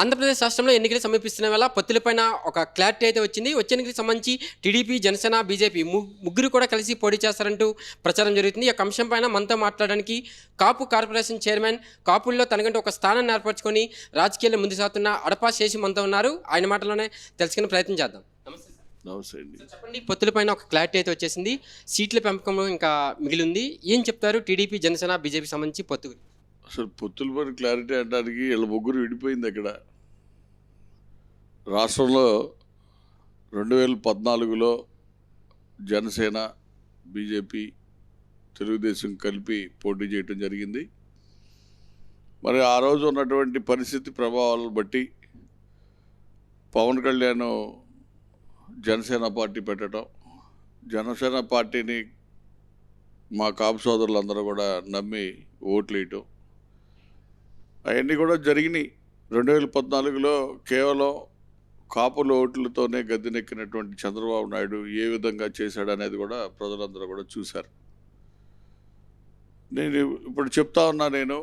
ఆంధ్రప్రదేశ్ రాష్ట్రంలో ఎన్నికలు సమీపిస్తున్న వేళ పొత్తులపైన ఒక క్లారిటీ అయితే వచ్చింది. వచ్చే ఎన్నికలకు సంబంధించి టీడీపీ జనసేన బీజేపీ ముగ్గురు కూడా కలిసి పోటీ చేస్తారంటూ ప్రచారం జరుగుతుంది. ఈ యొక్క అంశం పైన మనతో మాట్లాడడానికి కాపు కార్పొరేషన్ చైర్మన్ కాపుల్లో తనకంటూ ఒక స్థానాన్ని ఏర్పరచుకొని రాజకీయాల్లో ముందు సాగుతున్న అడపా శేషి మనతో ఉన్నారు. ఆయన మాటలోనే తెలుసుకునే ప్రయత్నం చేద్దాం. నమస్తే అండి. చెప్పండి పొత్తులపైన ఒక క్లారిటీ అయితే వచ్చేసింది. సీట్ల పెంపకం ఇంకా మిగిలింది ఏం చెప్తారు టీడీపీ జనసేన బీజేపీ సంబంధించి పొత్తు గురించి? అసలు పొత్తుల పని క్లారిటీ అనడానికి వీళ్ళ ముగ్గురు విడిపోయింది అక్కడ. రాష్ట్రంలో రెండు వేల పద్నాలుగులో జనసేన బీజేపీ తెలుగుదేశం కలిపి పోటీ చేయటం జరిగింది. మరి ఆ రోజు ఉన్నటువంటి పరిస్థితి ప్రభావాలను బట్టి పవన్ కళ్యాణ్ జనసేన పార్టీ పెట్టడం జనసేన పార్టీని మా కాపు సోదరులందరూ కూడా నమ్మి ఓట్లు వేయటం అవన్నీ కూడా జరిగినాయి. రెండు వేల పద్నాలుగులో కేవలం కాపుల ఓట్లతోనే గద్దెనెక్కినటువంటి చంద్రబాబు నాయుడు ఏ విధంగా చేశాడనేది కూడా ప్రజలందరూ కూడా చూశారు. నేను ఇప్పుడు చెప్తా ఉన్నా నేను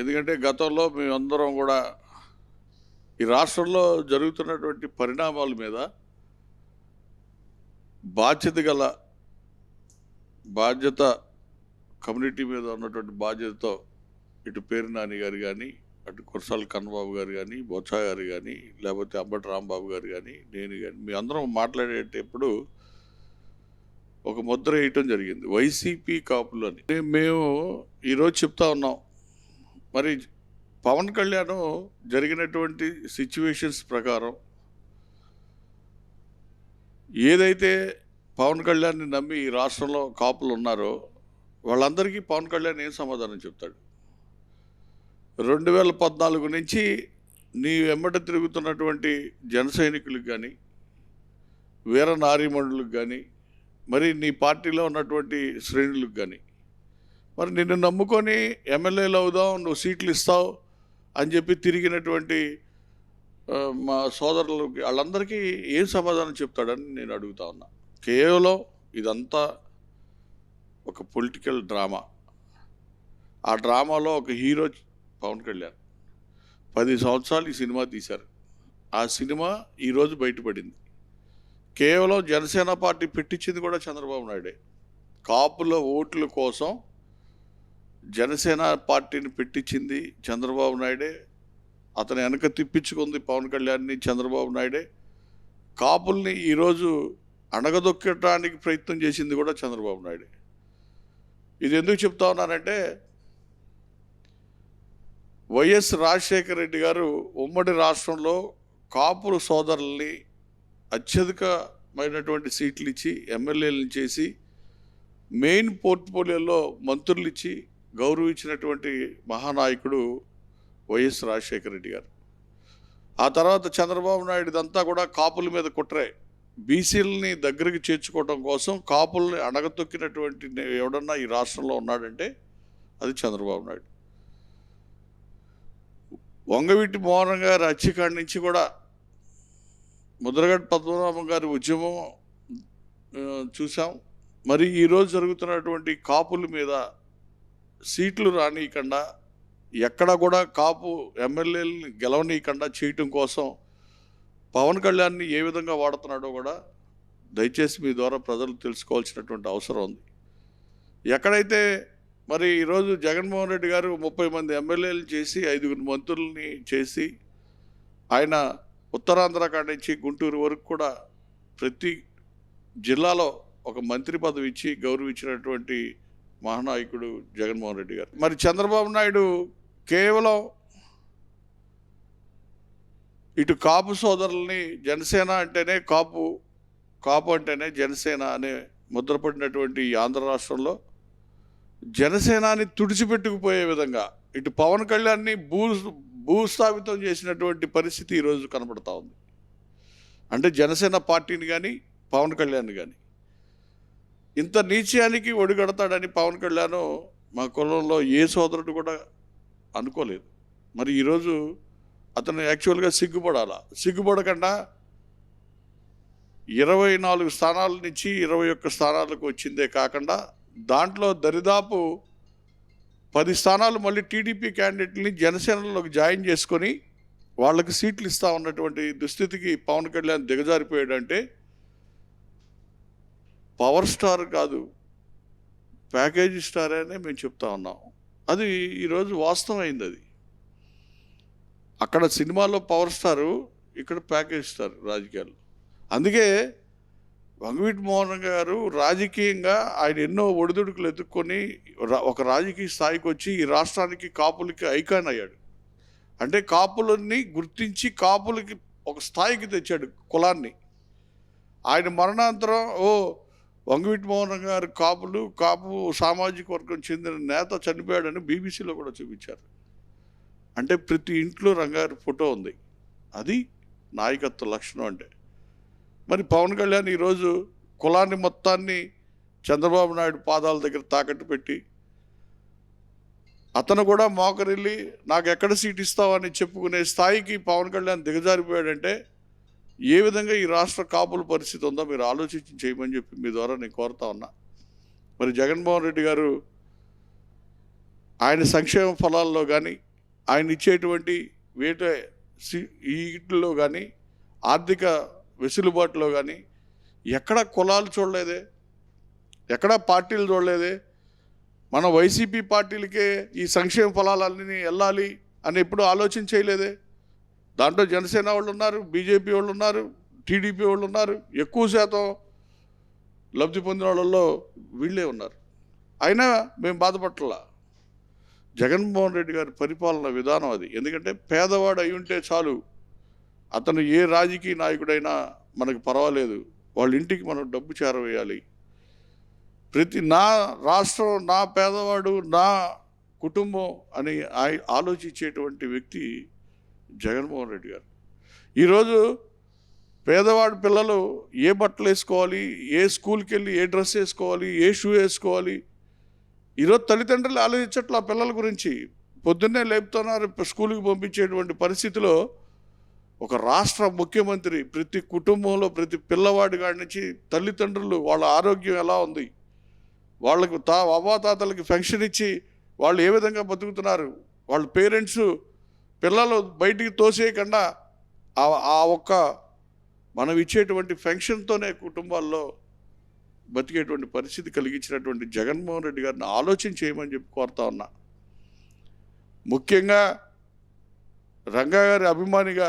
ఎందుకంటే గతంలో మేమందరం కూడా ఈ రాష్ట్రంలో జరుగుతున్నటువంటి పరిణామాల మీద బాధ్యత గల బాధ్యత కమ్యూనిటీ మీద ఉన్నటువంటి బాధ్యతతో ఇటు పేరు నాని గారు కానీ అటు కురసాల కన్నబాబు గారు కానీ బొత్స గారు కానీ లేకపోతే అంబటి రాంబాబు గారు కానీ నేను కానీ మీ అందరం మాట్లాడేటప్పుడు ఒక ముద్ర వేయటం జరిగింది. వైసీపీ కాపులు అని. మేము ఈరోజు చెప్తా ఉన్నాం. మరి పవన్ కళ్యాణ్ జరిగినటువంటి సిచ్యువేషన్స్ ప్రకారం ఏదైతే పవన్ కళ్యాణ్ని నమ్మి ఈ రాష్ట్రంలో కాపులు ఉన్నారో వాళ్ళందరికీ పవన్ కళ్యాణ్ ఏం సమాధానం చెప్తాడు? రెండు వేల పద్నాలుగు నుంచి నీ వెంబట తిరుగుతున్నటువంటి జన సైనికులకు కానీ వీర నారీమణులకు కానీ మరి నీ పార్టీలో ఉన్నటువంటి శ్రేణులకు కానీ మరి నిన్ను నమ్ముకొని ఎమ్మెల్యేలు అవుదాం నువ్వు సీట్లు ఇస్తావు అని చెప్పి తిరిగినటువంటి మా సోదరులకి వాళ్ళందరికీ ఏం సమాధానం చెప్తాడని నేను అడుగుతా ఉన్నా. కేవలం ఇదంతా ఒక పొలిటికల్ డ్రామా. ఆ డ్రామాలో ఒక హీరో పవన్ కళ్యాణ్. పది సంవత్సరాలు ఈ సినిమా తీశారు. ఆ సినిమా ఈరోజు బయటపడింది. కేవలం జనసేన పార్టీ పెట్టించింది కూడా చంద్రబాబు నాయుడే. కాపుల ఓట్ల కోసం జనసేన పార్టీని పెట్టించింది చంద్రబాబు నాయుడే. అతను వెనక తిప్పించుకుంది పవన్ కళ్యాణ్ని చంద్రబాబు నాయుడే. కాపుల్ని ఈరోజు అణగదొక్కడానికి ప్రయత్నం చేసింది కూడా చంద్రబాబు నాయుడే. ఇది ఎందుకు చెప్తా ఉన్నానంటే వైఎస్ రాజశేఖర రెడ్డి గారు ఉమ్మడి రాష్ట్రంలో కాపురు సోదరుల్ని అత్యధికమైనటువంటి సీట్లు ఇచ్చి ఎమ్మెల్యేలను చేసి మెయిన్ పోర్ట్ఫోలియోలో మంత్రులు ఇచ్చి గౌరవించినటువంటి మహానాయకుడు వైఎస్ రాజశేఖర రెడ్డి గారు. ఆ తర్వాత చంద్రబాబు నాయుడు ఇదంతా కూడా కాపుల మీద కుట్రే. బీసీలని దగ్గరికి చేర్చుకోవడం కోసం కాపుల్ని అణగతొక్కినటువంటి ఎవడన్నా ఈ రాష్ట్రంలో ఉన్నాడంటే అది చంద్రబాబు నాయుడు. వంగవీటి మోహన్ గారి హత్యకాడి నుంచి కూడా ముద్రగడ్డ పద్మనాభం గారి ఉద్యమం చూసాం మరి ఈరోజు జరుగుతున్నటువంటి కాపుల మీద సీట్లు రానియకుండా ఎక్కడ కూడా కాపు ఎమ్మెల్యేలను గెలవనీయకుండా చేయటం కోసం పవన్ కళ్యాణ్ని ఏ విధంగా వాడుతున్నాడో కూడా దయచేసి మీ ద్వారా ప్రజలు తెలుసుకోవాల్సినటువంటి అవసరం ఉంది. ఎక్కడైతే మరి ఈరోజు జగన్మోహన్ రెడ్డి గారు ముప్పై మంది ఎమ్మెల్యేలు చేసి ఐదుగురు మంత్రుల్ని చేసి ఆయన ఉత్తరాంధ్ర కాడ నుంచి గుంటూరు వరకు కూడా ప్రతి జిల్లాలో ఒక మంత్రి పదవి ఇచ్చి గౌరవించినటువంటి మహానాయకుడు జగన్మోహన్ రెడ్డి గారు. మరి చంద్రబాబు నాయుడు కేవలం ఇటు కాపు సోదరుల్ని జనసేన అంటేనే కాపు కాపు అంటేనే జనసేన అనే ముద్రపడినటువంటి ఈ ఆంధ్ర రాష్ట్రంలో జనసేనాని తుడిచిపెట్టుకుపోయే విధంగా ఇటు పవన్ కళ్యాణ్ని భూ భూస్థాపితం చేసినటువంటి పరిస్థితి ఈరోజు కనబడతా ఉంది. అంటే జనసేన పార్టీని కానీ పవన్ కళ్యాణ్ కానీ ఇంత నీచయానికి ఒడిగడతాడని పవన్ కళ్యాణ్ మా కులంలో ఏ సోదరుడు కూడా అనుకోలేదు. మరి ఈరోజు అతను యాక్చువల్గా సిగ్గుపడాలా? సిగ్గుపడకుండా ఇరవై నాలుగు స్థానాల నుంచి ఇరవై ఒక్క స్థానాలకు వచ్చిందే కాకుండా దాంట్లో దరిదాపు పది స్థానాలు మళ్ళీ టీడీపీ క్యాండిడేట్ని జనసేనలోకి జాయిన్ చేసుకొని వాళ్ళకి సీట్లు ఇస్తా ఉన్నటువంటి దుస్థితికి పవన్ కళ్యాణ్ దిగజారిపోయాడంటే పవర్ స్టార్ కాదు ప్యాకేజీ స్టార్ అనే మేము చెప్తా ఉన్నాం. అది ఈరోజు వాస్తవం అయింది అది. అక్కడ సినిమాలో పవర్ స్టారు ఇక్కడ ప్యాకేజ్ స్టార్ రాజకీయాలు అందుకే వంగవీటి మోహన్ గారు రాజకీయంగా ఆయన ఎన్నో ఒడిదుడుకులు ఎదుర్కొని రా- ఒక రాజకీయ స్థాయికి వచ్చి ఈ రాష్ట్రానికి కాపులకి ఐకాన్ అయ్యాడు. అంటే కాపులని గుర్తించి కాపులకి ఒక స్థాయికి తెచ్చాడు కులాన్ని. ఆయన మరణాంతరం ఓ వంగవీటి మోహన్ గారు కాపులు కాపు సామాజిక వర్గం చెందిన నేత చనిపోయాడని బీబీసీలో కూడా చూపించారు. అంటే ప్రతి ఇంట్లో రంగారి ఫోటో ఉంది. అది నాయకత్వ లక్షణం అంటే. మరి పవన్ కళ్యాణ్ ఈరోజు కులాన్ని మొత్తాన్ని చంద్రబాబు నాయుడు పాదాల దగ్గర తాకట్టు పెట్టి అతను కూడా మోకరిల్లి నాకు ఎక్కడ సీట్ ఇస్తావని చెప్పుకునే స్థాయికి పవన్ కళ్యాణ్ దిగజారిపోయాడంటే ఏ విధంగా ఈ రాష్ట్ర కాపుల పరిస్థితి ఉందో మీరు ఆలోచించి చేయమని చెప్పి మీ ద్వారా నేను కోరుతా ఉన్నా. మరి జగన్మోహన్ రెడ్డి గారు ఆయన సంక్షేమ ఫలాల్లో కానీ ఆయన ఇచ్చేటువంటి వేట సి- వీటిల్లో కానీ ఆర్థిక వెసులుబాటులో కానీ ఎక్కడ కులాలు చూడలేదే ఎక్కడ పార్టీలు చూడలేదే మన వైసీపీ పార్టీలకే ఈ సంక్షేమ ఫలాలన్నీ వెళ్ళాలి అని ఎప్పుడు ఆలోచన చేయలేదే. దాంట్లో జనసేన వాళ్ళు ఉన్నారు బీజేపీ వాళ్ళు ఉన్నారు టీడీపీ వాళ్ళు ఉన్నారు ఎక్కువ శాతం లబ్ధి పొందిన వాళ్ళల్లో వీళ్ళే ఉన్నారు. అయినా మేము బాధపడలా జగన్మోహన్ రెడ్డి గారి పరిపాలన విధానం అది. ఎందుకంటే పేదవాడు అయి ఉంటే చాలు అతను ఏ రాజకీయ నాయకుడైనా మనకు పర్వాలేదు. వాళ్ళ ఇంటికి మనం డబ్బు చేరవేయాలి. ప్రతి నా రాష్ట్రం నా పేదవాడు నా కుటుంబం అని ఆలోచించేటువంటి వ్యక్తి జగన్మోహన్ రెడ్డి గారు. ఈరోజు పేదవాడి పిల్లలు ఏ బట్టలు వేసుకోవాలి ఏ స్కూల్కి వెళ్ళి ఏ డ్రెస్ వేసుకోవాలి ఏ షూ వేసుకోవాలి? ఈరోజు తల్లిదండ్రులు ఆలోచించట్ల ఆ పిల్లల గురించి. పొద్దున్నే లేపుతున్నారు స్కూల్కి పంపించేటువంటి పరిస్థితిలో ఒక రాష్ట్ర ముఖ్యమంత్రి ప్రతి కుటుంబంలో ప్రతి పిల్లవాడి కాడి నుంచి తల్లిదండ్రులు వాళ్ళ ఆరోగ్యం ఎలా ఉంది? వాళ్ళకు తా అవ్వాతాతలకి పెన్షన్ ఇచ్చి వాళ్ళు ఏ విధంగా బతుకుతున్నారు? వాళ్ళ పేరెంట్స్ పిల్లలు బయటికి తోసేయకుండా ఆ ఆ ఒక్క మనం ఇచ్చేటువంటి పెన్షన్తోనే కుటుంబాల్లో బతికేటువంటి పరిస్థితి కలిగించినటువంటి జగన్మోహన్ రెడ్డి గారిని ఆలోచన చేయమని చెప్పి కోరుతా ఉన్నా. ముఖ్యంగా రంగా గారి అభిమానిగా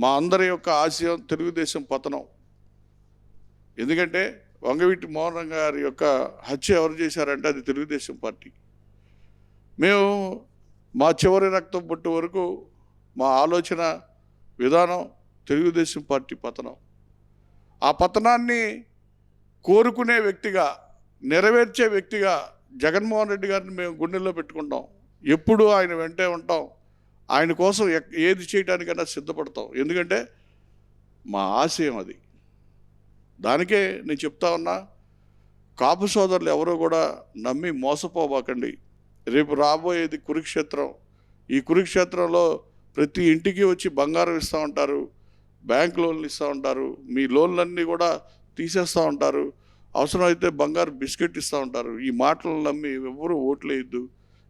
మా అందరి యొక్క ఆశయం తెలుగుదేశం పతనం. ఎందుకంటే వంగవీటి మోహన్ గారి యొక్క హత్య ఎవరు చేశారంటే అది తెలుగుదేశం పార్టీ. మేము మా చివరి రక్తం పుట్టు వరకు మా ఆలోచన విధానం తెలుగుదేశం పార్టీ పతనం. ఆ పతనాన్ని కోరుకునే వ్యక్తిగా నెరవేర్చే వ్యక్తిగా జగన్మోహన్ రెడ్డి గారిని మేము గుండెల్లో పెట్టుకుంటాం. ఎప్పుడూ ఆయన వెంటే ఉంటాం. ఆయన కోసం ఎక్- ఏది చేయడానికైనా సిద్ధపడతాం ఎందుకంటే మా ఆశయం అది. దానికే నేను చెప్తా ఉన్నా కాపు సోదరులు ఎవరో కూడా నమ్మి మోసపోబాకండి. రేపు రాబోయేది కురుక్షేత్రం. ఈ కురుక్షేత్రంలో ప్రతి ఇంటికి వచ్చి బంగారం ఇస్తూ ఉంటారు బ్యాంక్ లోన్లు ఇస్తూ ఉంటారు మీ లోన్లన్నీ కూడా తీసేస్తూ ఉంటారు. అవసరమైతే బంగారు బిస్కెట్ ఇస్తూ ఉంటారు. ఈ మాటలను నమ్మి ఎవరు ఓట్లేయద్దు.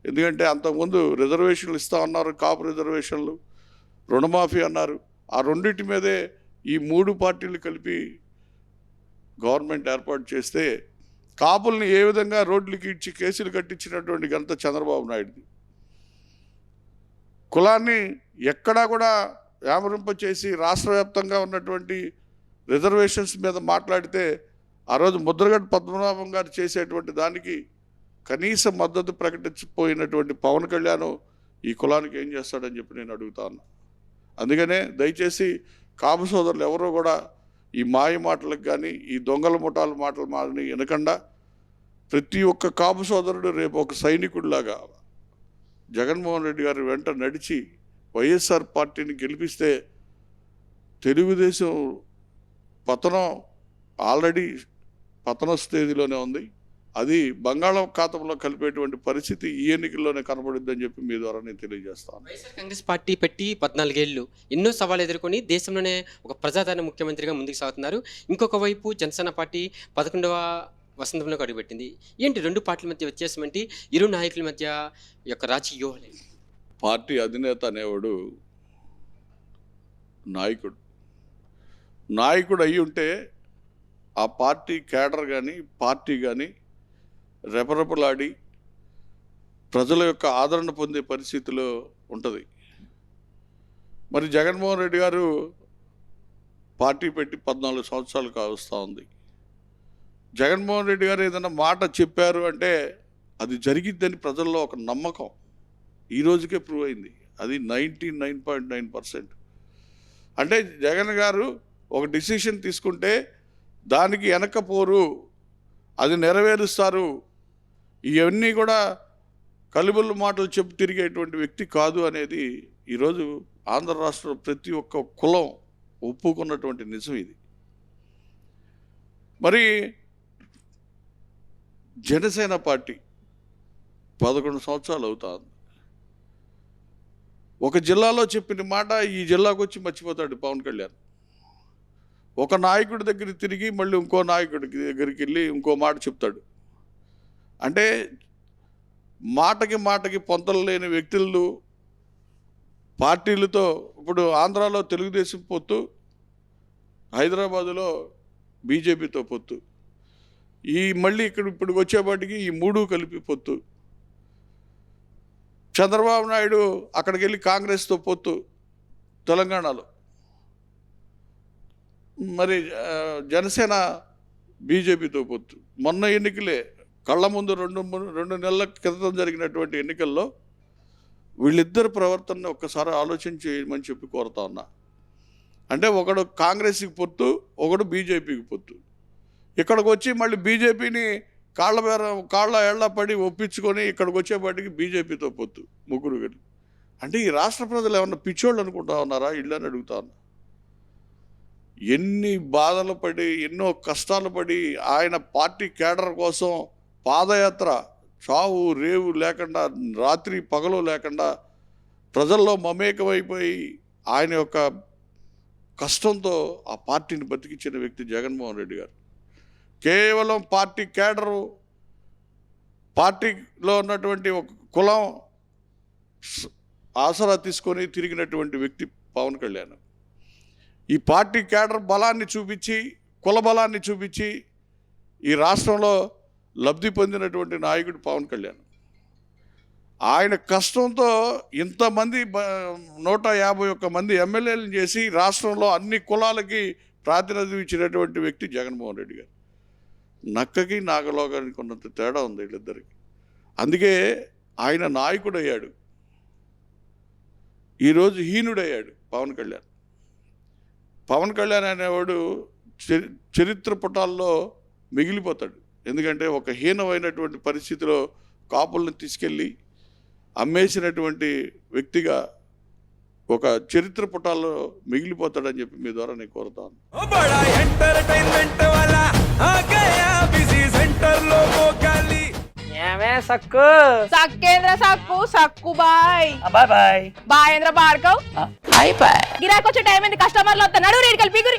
ఎందుకంటే అంతకుముందు రిజర్వేషన్లు ఇస్తా ఉన్నారు కాపు రిజర్వేషన్లు రుణమాఫీ అన్నారు. ఆ రెండింటి మీదే ఈ మూడు పార్టీలు కలిపి గవర్నమెంట్ ఏర్పాటు చేస్తే కాపుల్ని ఏ విధంగా రోడ్లకి ఇచ్చి కేసులు కట్టించినటువంటి ఘనత చంద్రబాబు నాయుడుది. కులాన్ని ఎక్కడా కూడా వ్యామరింప చేసి రాష్ట్ర వ్యాప్తంగా ఉన్నటువంటి రిజర్వేషన్స్ మీద మాట్లాడితే ఆ రోజు ముద్రగడ్డ పద్మనాభం గారు చేసేటువంటి దానికి కనీస మద్దతు ప్రకటించిపోయినటువంటి పవన్ కళ్యాణ్ ఈ కులానికి ఏం చేస్తాడని చెప్పి నేను అడుగుతాను అందుకనే దయచేసి కాపు సోదరులు ఎవరో కూడా ఈ మాయ మాటలకు కానీ ఈ దొంగల ముఠాల మాటలు మాటని వినకుండా ప్రతి ఒక్క కాపు సోదరుడు రేపు ఒక సైనికుడిలాగా జగన్మోహన్ రెడ్డి గారి వెంట నడిచి వైఎస్ఆర్ పార్టీని గెలిపిస్తే తెలుగుదేశం పతనం ఆల్రెడీ పతన స్థితిలోనే ఉంది. అది బంగాళాఖాతంలో కలిపేటువంటి పరిస్థితి ఈ ఎన్నికల్లోనే కనబడుద్దని చెప్పి మీ ద్వారా నేను తెలియజేస్తాను వైఎస్ఆర్ కాంగ్రెస్ పార్టీ పెట్టి పద్నాలుగేళ్ళు ఎన్నో సవాళ్ళు ఎదుర్కొని దేశంలోనే ఒక ప్రజాదరణ ముఖ్యమంత్రిగా ముందుకు సాగుతున్నారు. ఇంకొక వైపు జనసేన పార్టీ పదకొండవ వసంతంలోకి అడుగుపెట్టింది. ఏంటి రెండు పార్టీల మధ్య వ్యత్యాసం ఏంటి? ఇరు నాయకుల మధ్య యొక్క రాజకీయ వ్యూహాలు? పార్టీ అధినేత అనేవాడు నాయకుడు. నాయకుడు అయి ఉంటే ఆ పార్టీ కేడర్ కానీ పార్టీ కానీ రెపరెపలాడి ప్రజల యొక్క ఆదరణ పొందే పరిస్థితిలో ఉంటుంది. మరి జగన్మోహన్ రెడ్డి గారు పార్టీ పెట్టి పద్నాలుగు సంవత్సరాలు కావస్తూ ఉంది. జగన్మోహన్ రెడ్డి గారు ఏదైనా మాట చెప్పారు అంటే అది జరిగిద్దని ప్రజల్లో ఒక నమ్మకం. ఈ రోజుకే ప్రూవ్ అయింది. అది ninety nine point nine percent. అంటే జగన్ గారు ఒక డిసిషన్ తీసుకుంటే దానికి వెనకపోరు అది నెరవేరుస్తారు ఇవన్నీ కూడా కలుబుల మాటలు చెప్పు తిరిగేటువంటి వ్యక్తి కాదు అనేది ఈరోజు ఆంధ్ర రాష్ట్ర ప్రతి ఒక్క కులం ఒప్పుకున్నటువంటి నిజం ఇది. మరి జనసేన పార్టీ పదకొండు సంవత్సరాలు అవుతుంది. ఒక జిల్లాలో చెప్పిన మాట ఈ జిల్లాకు వచ్చి మర్చిపోతాడు పవన్ కళ్యాణ్. ఒక నాయకుడి దగ్గర తిరిగి మళ్ళీ ఇంకో నాయకుడి దగ్గరికి వెళ్ళి ఇంకో మాట చెప్తాడు. అంటే మాటకి మాటకి పొంతలు లేని వ్యక్తులు పార్టీలతో ఇప్పుడు ఆంధ్రాలో తెలుగుదేశం పొత్తు హైదరాబాదులో బీజేపీతో పొత్తు. ఈ మళ్ళీ ఇక్కడ ఇప్పుడు వచ్చేపాటికి ఈ మూడు కలిపి పొత్తు. చంద్రబాబు నాయుడు అక్కడికి వెళ్ళి కాంగ్రెస్తో పొత్తు తెలంగాణలో. మరి జనసేన బీజేపీతో పొత్తు. మొన్న ఎన్నికలే కళ్ళ ముందు రెండు రెండు నెలల క్రితం జరిగినటువంటి ఎన్నికల్లో వీళ్ళిద్దరు ప్రవర్తనని ఒక్కసారి ఆలోచన చేయమని చెప్పి కోరుతా ఉన్నా. అంటే ఒకడు కాంగ్రెస్కి పొత్తు ఒకడు బీజేపీకి పొత్తు. ఇక్కడికి వచ్చి మళ్ళీ బీజేపీని కాళ్ళ పేర కాళ్ళ ఏళ్ళ పడి ఒప్పించుకొని ఇక్కడికి వచ్చేపాటికి బీజేపీతో పొత్తు ముగ్గురు గడి అంటే ఈ రాష్ట్ర ప్రజలు ఏమన్నా పిచ్చోళ్ళు అనుకుంటా ఉన్నారా? ఇళ్ళని అడుగుతా ఉన్నా. ఎన్ని బాధలు పడి ఎన్నో కష్టాలు పడి ఆయన పార్టీ కేడర్ కోసం పాదయాత్ర చావు రేవు లేకుండా రాత్రి పగలు లేకుండా ప్రజల్లో మమేకమైపోయి ఆయన యొక్క కష్టంతో ఆ పార్టీని బతికించిన వ్యక్తి జగన్మోహన్ రెడ్డి గారు. కేవలం పార్టీ కేడరు పార్టీలో ఉన్నటువంటి ఒక కులం ఆసరా తీసుకొని తిరిగినటువంటి వ్యక్తి పవన్ కళ్యాణ్. ఈ పార్టీ కేడర్ బలాన్ని చూపించి కుల బలాన్ని చూపించి ఈ రాష్ట్రంలో లబ్ధి పొందినటువంటి నాయకుడు పవన్ కళ్యాణ్. ఆయన కష్టంతో ఇంతమంది బ- నూట యాభై ఒక్క మంది ఎమ్మెల్యేలను చేసి రాష్ట్రంలో అన్ని కులాలకి ప్రాతినిధ్యం ఇచ్చినటువంటి వ్యక్తి జగన్మోహన్ రెడ్డి గారు. నక్కకి నాగలోకానికి ఉన్నంత తేడా ఉంది వీళ్ళిద్దరికి. అందుకే ఆయన నాయకుడు అయ్యాడు ఈరోజు హీనుడయ్యాడు పవన్ కళ్యాణ్. పవన్ కళ్యాణ్ అనేవాడు చరిత్ర పుటాల్లో మిగిలిపోతాడు. ఎందుకంటే ఒక హీనమైనటువంటి పరిస్థితిలో కాపులను తీసుకెళ్ళి అమ్మేసినటువంటి వ్యక్తిగా ఒక చరిత్ర పుటాల్లో మిగిలిపోతాడని చెప్పి మీ ద్వారా నేను కోరుతాను ఏమే Sakku? Sakkendra Sakku Sakku bye. Bye bye. బాయేంద్ర Bhargav bye bye. గిరాకొచ్చే టైం ఏంది? కస్టమర్లు వస్తా నడు రేడికల్ పిగురి